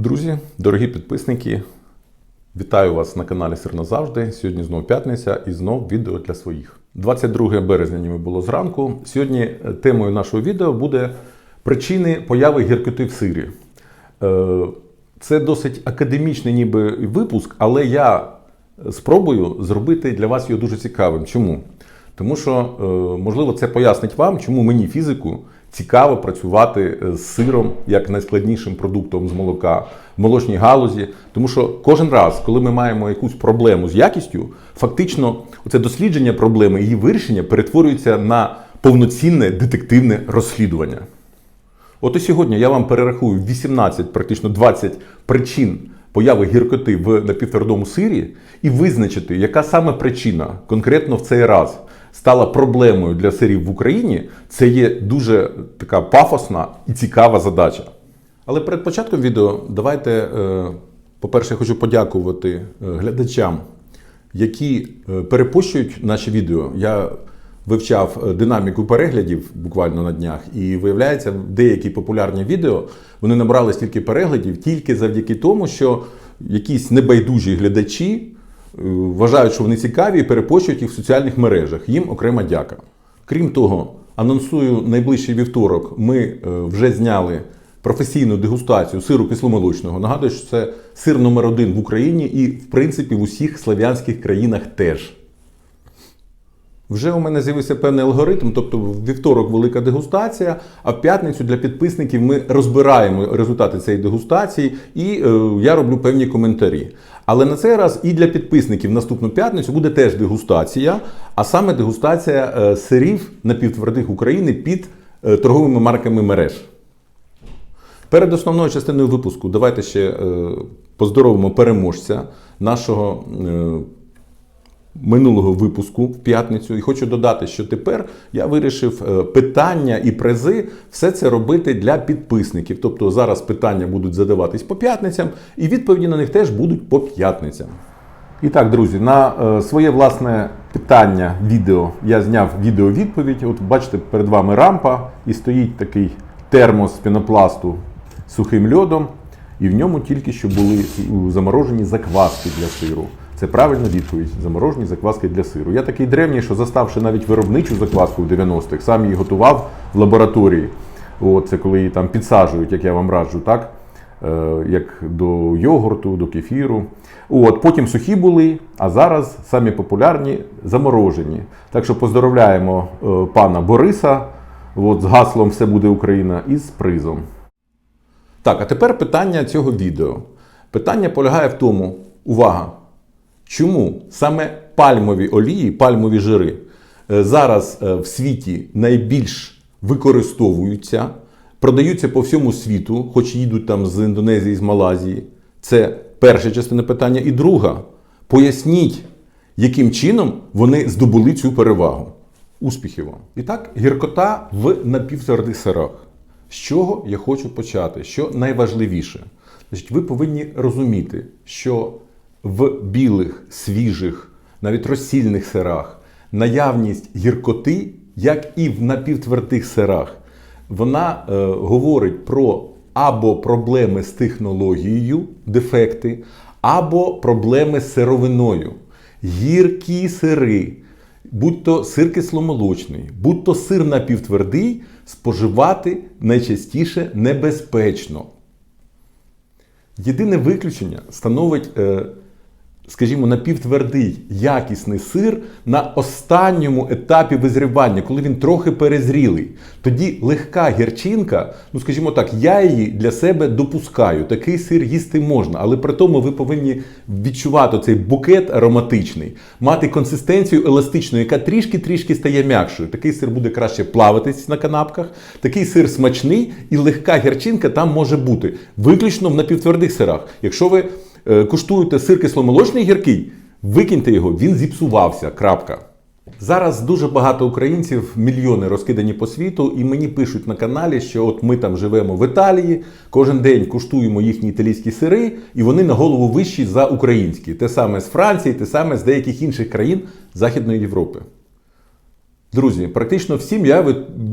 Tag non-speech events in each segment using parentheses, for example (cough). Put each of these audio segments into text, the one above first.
Друзі, дорогі підписники, вітаю вас на каналі Сир назавжди. Сьогодні знову п'ятниця і знов відео для своїх. 22 березня ніби було зранку. Сьогодні е, темою нашого відео буде причини появи гіркоти в сирі. Е, Це досить академічний ніби випуск, але я спробую зробити для вас його дуже цікавим. Чому? Тому що, е, можливо, це пояснить вам, чому мені фізику цікаво працювати з сиром як найскладнішим продуктом з молока в молочній галузі. Тому що кожен раз, коли ми маємо якусь проблему з якістю, фактично це дослідження проблеми, її вирішення перетворюється на повноцінне детективне розслідування. От і сьогодні я вам перерахую 18, практично 20 причин появи гіркоти в напівтвердому сирі і визначити, яка саме причина конкретно в цей раз стала проблемою для сирів в Україні. Це є дуже така пафосна і цікава задача. Але перед початком відео давайте, е, по-перше, я хочу подякувати е, глядачам, які е, перепощують наші відео. Я вивчав динаміку переглядів буквально на днях, і виявляється, деякі популярні відео вони набрали стільки переглядів тільки завдяки тому, що якісь небайдужі глядачі вважають, що вони цікаві і перепощують їх в соціальних мережах. Їм окрема дяка. Крім того, анонсую найближчий вівторок. Ми е, вже зняли професійну дегустацію сиру кисломолочного. Нагадую, що це сир номер один в Україні і, в принципі, в усіх слав'янських країнах теж. Вже у мене з'явився певний алгоритм, тобто в вівторок велика дегустація, а в п'ятницю для підписників ми розбираємо результати цієї дегустації, і е, я роблю певні коментарі. Але на цей раз і для підписників наступну п'ятницю буде теж дегустація, а саме дегустація е, сирів напівтвердих України під е, торговими марками мереж. Перед основною частиною випуску давайте ще е, поздоровимо переможця нашого минулого випуску в п'ятницю. І хочу додати, що тепер я вирішив е, питання і призи все це робити для підписників. Тобто зараз питання будуть задаватись по п'ятницям, і відповіді на них теж будуть по п'ятницям. І так, друзі, на е, своє власне питання відео я зняв відео-відповідь. От бачите, перед вами рампа, і стоїть такий термос з пінопласту сухим льодом, і в ньому тільки що були заморожені закваски для сиру. Це правильна відповідь. Заморожені закваски для сиру. Я такий древній, що заставши навіть виробничу закваску в 90-х, сам її готував в лабораторії. От, це коли її там підсаджують, як я вам раджу, так? Е, як до йогурту, до кефіру. От, потім сухі були, а зараз самі популярні заморожені. Так що поздоровляємо е, пана Бориса от, з гаслом Все буде Україна і з призом. Так, а тепер питання цього відео. Питання полягає в тому, увага, чому саме пальмові олії, пальмові жири е, зараз е, в світі найбільш використовуються, продаються по всьому світу, хоч їдуть там з Індонезії, з Малазії. Це перша частина питання. І друга, поясніть, яким чином вони здобули цю перевагу. Успіхів вам! І так, гіркота в напівтвердих сирах. З чого я хочу почати? Що найважливіше? Значить, ви повинні розуміти, що в білих, свіжих, навіть розсільних сирах наявність гіркоти, як і в напівтвердих сирах, вона е, говорить про або проблеми з технологією, дефекти, або проблеми з сировиною. Гіркі сири, будь то сир кисломолочний, будь то сир напівтвердий, споживати найчастіше небезпечно. Єдине виключення становить, е, скажімо, напівтвердий якісний сир на останньому етапі визрівання, коли він трохи перезрілий. Тоді легка гірчинка, ну скажімо так, я її для себе допускаю. Такий сир їсти можна, але при тому ви повинні відчувати цей букет ароматичний, мати консистенцію еластичну, яка трішки-трішки стає м'якшою. Такий сир буде краще плавитись на канапках. Такий сир смачний і легка гірчинка там може бути. Виключно в напівтвердих сирах. Якщо ви куштуєте сир кисломолочний гіркий, викиньте його, він зіпсувався. Крапка. Зараз дуже багато українців, мільйони розкидані по світу, і мені пишуть на каналі, що от ми там живемо в Італії, кожен день куштуємо їхні італійські сири, і вони на голову вищі за українські. Те саме з Франції, те саме з деяких інших країн Західної Європи. Друзі, практично всім я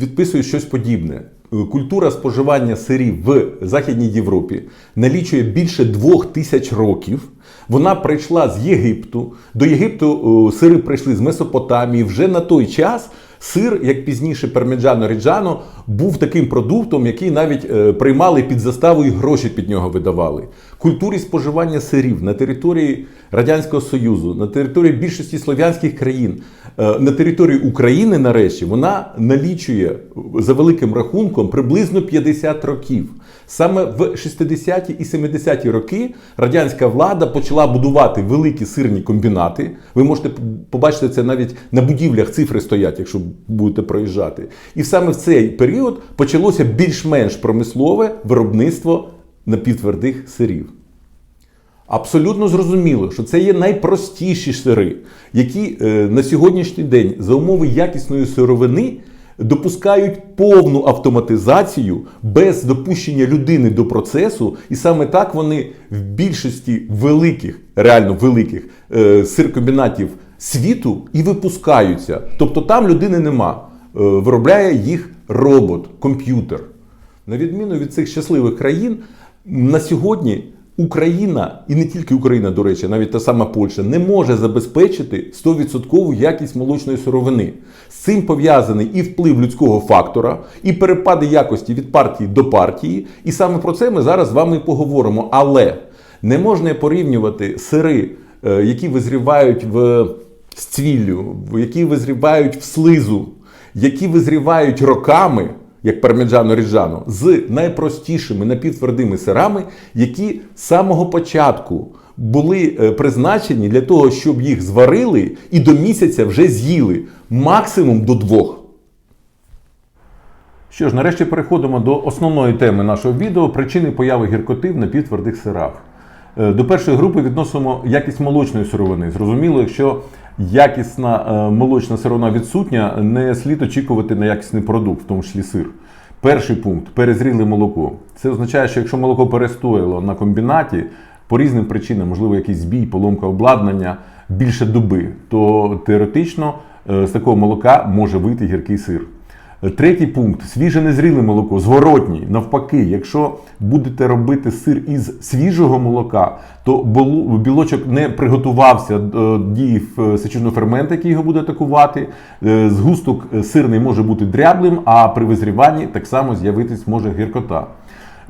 відписую щось подібне. Культура споживання сирів в Західній Європі налічує більше двох тисяч років. Вона прийшла з Єгипту. До Єгипту сири прийшли з Месопотамії. Вже на той час сир, як пізніше пермеджано ріджано, був таким продуктом, який навіть е, приймали під заставу і гроші під нього видавали. Культурі споживання сирів на території Радянського Союзу, на території більшості слов'янських країн, е, на території України, нарешті, вона налічує за великим рахунком приблизно 50 років. Саме в 60-ті і 70-ті роки радянська влада почала будувати великі сирні комбінати. Ви можете побачити це навіть на будівлях, цифри стоять, якщо будете проїжджати. І саме в цей період почалося більш-менш промислове виробництво напівтвердих сирів. Абсолютно зрозуміло, що це є найпростіші сири, які е, на сьогоднішній день за умови якісної сировини допускають повну автоматизацію без допущення людини до процесу, і саме так вони в більшості великих, реально великих е, сиркомбінатів світу і випускаються. Тобто там людини нема. Е, виробляє їх робот, комп'ютер. На відміну від цих щасливих країн, на сьогодні Україна, і не тільки Україна, до речі, навіть та сама Польща, не може забезпечити 100% якість молочної сировини. З цим пов'язаний і вплив людського фактора, і перепади якості від партії до партії. І саме про це ми зараз з вами поговоримо. Але не можна порівнювати сири, е, які визрівають в з цвіллю, які визрівають в слизу, які визрівають роками як пармеджано ріджано, з найпростішими напівтвердими сирами, які з самого початку були е, призначені для того, щоб їх зварили і до місяця вже з'їли, максимум до двох. Що ж, нарешті переходимо до основної теми нашого відео причини появи гіркоти в напівтвердих сирах. Е, До першої групи відносимо якість молочної сировини. Зрозуміло, якщо якісна е, молочна сировина відсутня, не слід очікувати на якісний продукт, в тому числі сир. Перший пункт перезріле молоко. Це означає, що якщо молоко перестояло на комбінаті по різним причинам, можливо, якийсь збій, поломка обладнання більше доби, то теоретично е, з такого молока може вийти гіркий сир. Третій пункт свіже незріле молоко, зворотній. Навпаки, якщо будете робити сир із свіжого молока, то білочок не приготувався до дії е, сечовного фермента, який його буде атакувати. Е, Згусток е, сирний може бути дряблим, а при визріванні так само з'явитись може гіркота.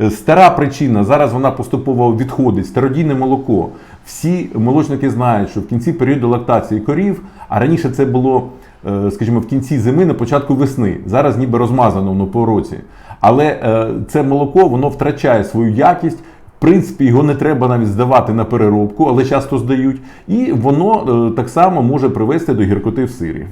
Е, Стара причина, зараз вона поступово відходить, стародійне молоко. Всі молочники знають, що в кінці періоду лактації корів, а раніше це було, е, скажімо, в кінці зими, на початку весни. Зараз ніби розмазано воно по році. Але е, це молоко воно втрачає свою якість. В принципі, його не треба навіть здавати на переробку, але часто здають. І воно так само може привести до гіркоти в сирі.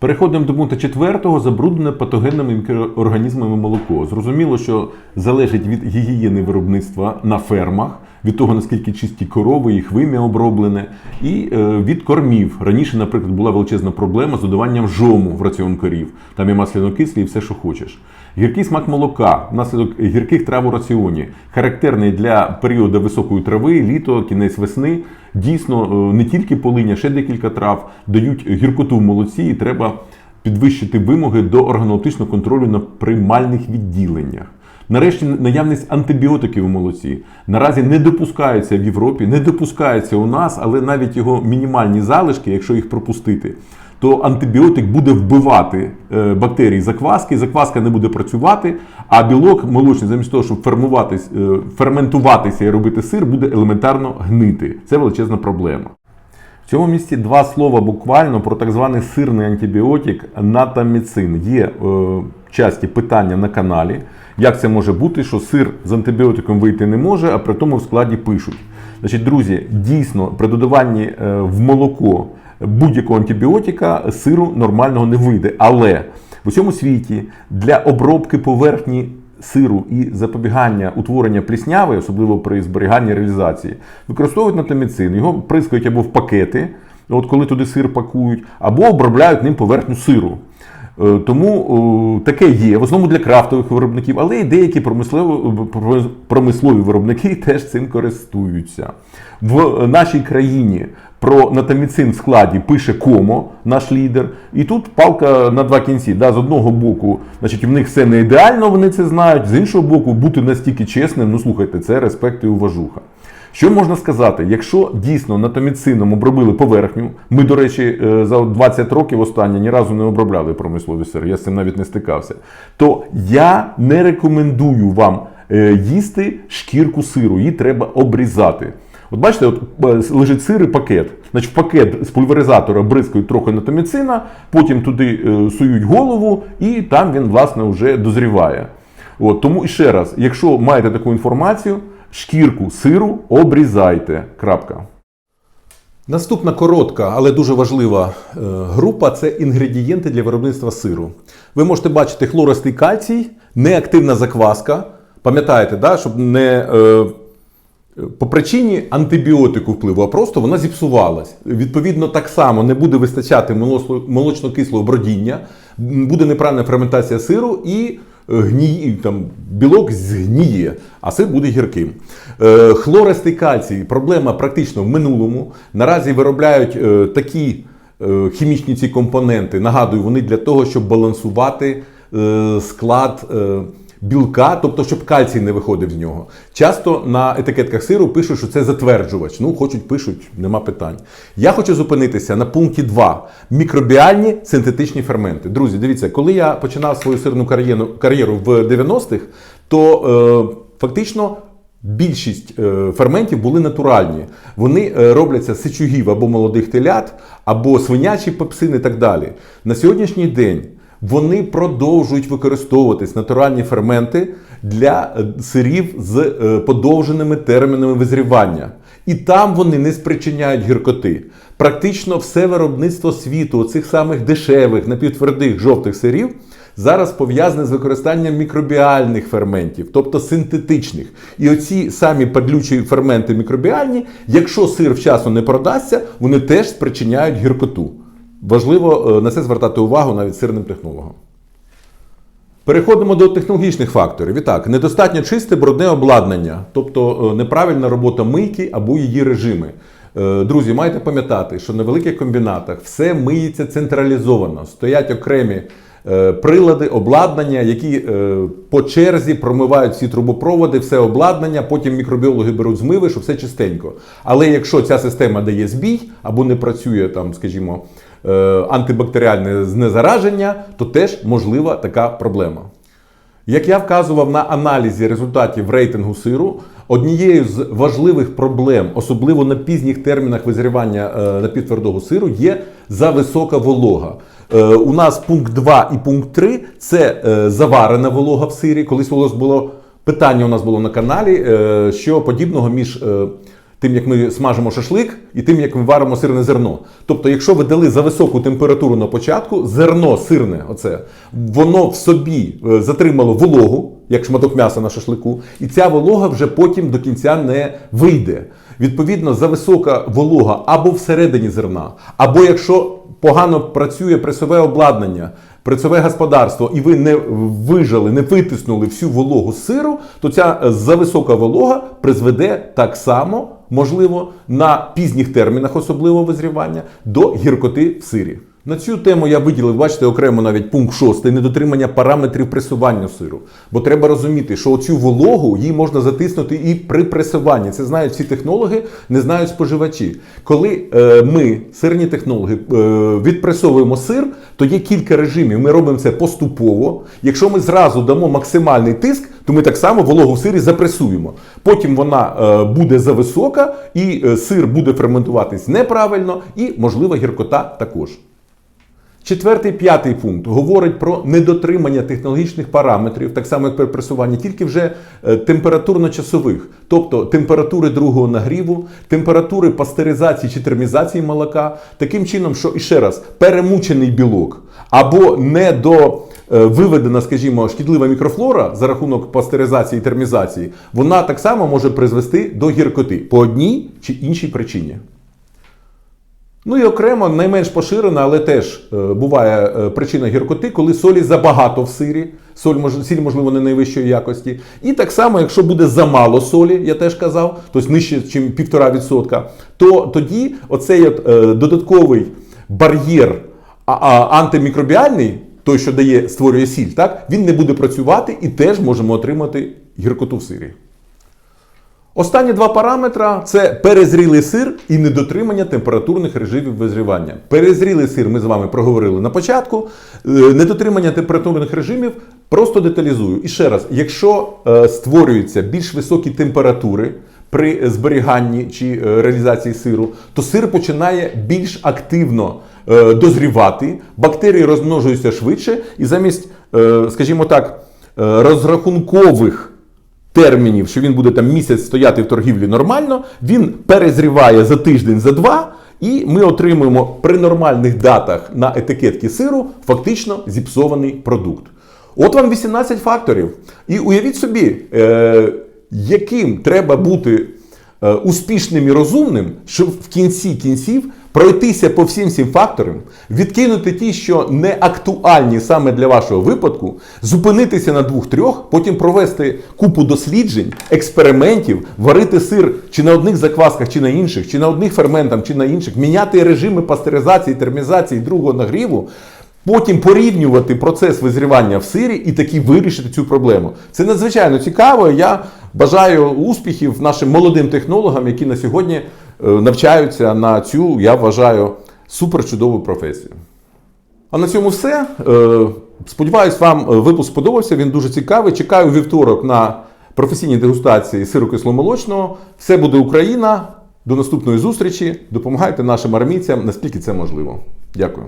Переходимо до пункту четвертого забруднене патогенними мікроорганізмами молоко. Зрозуміло, що залежить від гігієни виробництва на фермах, від того наскільки чисті корови, їх вим'я оброблене, і е, від кормів. Раніше, наприклад, була величезна проблема з додаванням жому в раціон корів. Там є маслянокислі і все, що хочеш. Гіркий смак молока внаслідок гірких трав у раціоні, характерний для періоду високої трави, літо, кінець весни. Дійсно, е, не тільки полиня, ще декілька трав дають гіркоту в молоці, і треба підвищити вимоги до органолептичного контролю на приймальних відділеннях. Нарешті наявність антибіотиків у молоці наразі не допускається в Європі, не допускається у нас, але навіть його мінімальні залишки, якщо їх пропустити, то антибіотик буде вбивати е, бактерії закваски, закваска не буде працювати, а білок молочний, замість того, щоб е, ферментуватися і робити сир, буде елементарно гнити. Це величезна проблема. В цьому місці два слова буквально про так званий сирний антибіотик натаміцин. Є е, часті питання на каналі. Як це може бути, що сир з антибіотиком вийти не може, а при тому в складі пишуть. Значить, друзі, дійсно, при додаванні е, в молоко будь-якого антибіотика сиру нормального не вийде. Але в усьому світі для обробки поверхні сиру і запобігання утворення плісняви, особливо при зберіганні реалізації, використовують натоміцин. Його прискають або в пакети, от коли туди сир пакують, або обробляють ним поверхню сиру. Е, Тому е, таке є в основному для крафтових виробників, але й деякі промислові, промислові виробники (laughs) теж цим користуються. В нашій країні про натаміцин в складі пише комо, наш лідер. І тут палка на два кінці. Да, з одного боку, значить, в них все не ідеально, вони це знають. З іншого боку, бути настільки чесним, ну слухайте, це респект і уважуха. Що можна сказати, якщо дійсно натоміцином обробили поверхню, ми, до речі, е, за 20 років останні ні разу не обробляли промислові сири, я з цим навіть не стикався, то я не рекомендую вам е, їсти шкірку сиру, її треба обрізати. От бачите, от е, лежить сир і пакет. Значить, в пакет з пульверизатора бризкають трохи натоміцина, потім туди сують голову, і там він, власне, вже дозріває. От, тому і ще раз, якщо маєте таку інформацію, шкірку сиру обрізайте. Крапка. Наступна коротка, але дуже важлива е, група це інгредієнти для виробництва сиру. Ви можете бачити хлористий кальцій, неактивна закваска. Пам'ятаєте, да, щоб не е, по причині антибіотику впливу, а просто вона зіпсувалась. Відповідно, так само не буде вистачати молочно-кислого бродіння, буде неправильна ферментація сиру і гній, там, білок згніє, а сир буде гірким. Е, хлористий кальцій проблема практично в минулому. Наразі виробляють е, такі е, хімічні ці компоненти. Нагадую, вони для того, щоб балансувати склад. Білка, тобто, щоб кальцій не виходив з нього. Часто на етикетках сиру пишуть, що це затверджувач. Ну, хочуть, пишуть, нема питань. Я хочу зупинитися на пункті 2. Мікробіальні синтетичні ферменти. Друзі, дивіться, коли я починав свою сирну кар'єру, кар'єру в 90-х, то е, фактично. Більшість е, ферментів були натуральні. Вони е, робляться з сечугів або молодих телят, або свинячі пепсини і так далі. На сьогоднішній день вони продовжують використовуватись натуральні ферменти для е, сирів з е, подовженими термінами визрівання. І там вони не спричиняють гіркоти. Практично все виробництво світу, оцих самих дешевих, напівтвердих жовтих сирів, зараз пов'язане з використанням мікробіальних ферментів, тобто синтетичних. І оці самі падлючі ферменти мікробіальні, якщо сир вчасно не продасться, вони теж спричиняють гіркоту. Важливо е, на це звертати увагу навіть сирним технологам. Переходимо до технологічних факторів. І так, недостатньо чисте брудне обладнання, тобто е, неправильна робота мийки або її режими. Е, Друзі, маєте пам'ятати, що на великих комбінатах все миється централізовано. Стоять окремі прилади, обладнання, які по черзі промивають всі трубопроводи, все обладнання, потім мікробіологи беруть змиви, що все чистенько. Але якщо ця система дає збій або не працює там, скажімо, антибактеріальне знезараження, то теж можлива така проблема. Як я вказував на аналізі результатів рейтингу сиру, однією з важливих проблем, особливо на пізніх термінах визрівання е, напівтвердого сиру, є зависока волога. Е, У нас пункт 2 і пункт 3 це е, заварена волога в сирі. Колись у нас було питання у нас було на каналі, е, що подібного між е, тим, як ми смажимо шашлик, і тим, як ми варимо сирне зерно. Тобто, якщо ви дали за високу температуру на початку, зерно сирне, оце, воно в собі е, затримало вологу, як шматок м'яса на шашлику, і ця волога вже потім до кінця не вийде. Відповідно, зависока волога або всередині зерна, або якщо погано працює пресове обладнання, працьове господарство, і ви не вижали, не витиснули всю вологу з сиру, то ця е, зависока волога призведе так само, можливо, на пізніх термінах, особливо визрівання, до гіркоти в сирі. На цю тему я виділив, бачите, окремо навіть пункт 6 недотримання параметрів пресування сиру. Бо треба розуміти, що оцю вологу її можна затиснути і при пресуванні. Це знають всі технологи, не знають споживачі. Коли е, ми, сирні технологи, е, відпресовуємо сир, то є кілька режимів. Ми робимо це поступово. Якщо ми зразу дамо максимальний тиск, то ми так само вологу в сирі запресуємо. Потім вона е, буде зависока, і е, сир буде ферментуватись неправильно, і можлива гіркота також. Четвертий, п'ятий пункт говорить про недотримання технологічних параметрів, так само як при пресуванні, тільки вже е, температурно-часових, тобто температури другого нагріву, температури пастеризації чи термізації молока, таким чином, що і ще раз перемучений білок або не до е, виведена, скажімо, шкідлива мікрофлора за рахунок пастеризації і термізації, вона так само може призвести до гіркоти по одній чи іншій причині. Ну і окремо найменш поширена, але теж е, буває е, причина гіркоти, коли солі забагато в сирі. Соль сіль, можливо, не найвищої якості. І так само, якщо буде замало солі, я теж казав, тобто нижче, ніж 1,5%, то тоді оцей от, е, додатковий бар'єр антимікробіальний, той, що дає, створює сіль, так, він не буде працювати і теж можемо отримати гіркоту в сирі. Останні два параметра це перезрілий сир і недотримання температурних режимів визрівання. Перезрілий сир ми з вами проговорили на початку. Е, Недотримання температурних режимів просто деталізую. І ще раз, якщо е, створюються більш високі температури при зберіганні чи е, реалізації сиру, то сир починає більш активно дозрівати, бактерії розмножуються швидше, і замість, скажімо так, розрахункових термінів, що він буде там місяць стояти в торгівлі нормально, він перезріває за тиждень, за два, і ми отримуємо при нормальних датах на етикетці сиру фактично зіпсований продукт. От вам 18 факторів. І уявіть собі, е, яким треба бути е, успішним і розумним, щоб в кінці кінців пройтися по всім цим факторам, відкинути ті, що не актуальні саме для вашого випадку, зупинитися на двох-трьох, потім провести купу досліджень, експериментів, варити сир чи на одних заквасках, чи на інших, чи на одних ферментах, чи на інших, міняти режими пастеризації, термізації другого нагріву. Потім порівнювати процес визрівання в сирі і таки вирішити цю проблему. Це надзвичайно цікаво. Я бажаю успіхів нашим молодим технологам, які на сьогодні навчаються на цю, я вважаю, супер чудову професію. А на цьому все. Е, Сподіваюсь, вам е, випуск сподобався. Він дуже цікавий. Чекаю вівторок на професійній дегустації сиру кисломолочного. Все буде Україна. До наступної зустрічі. Допомагайте нашим армійцям, наскільки це можливо. Дякую.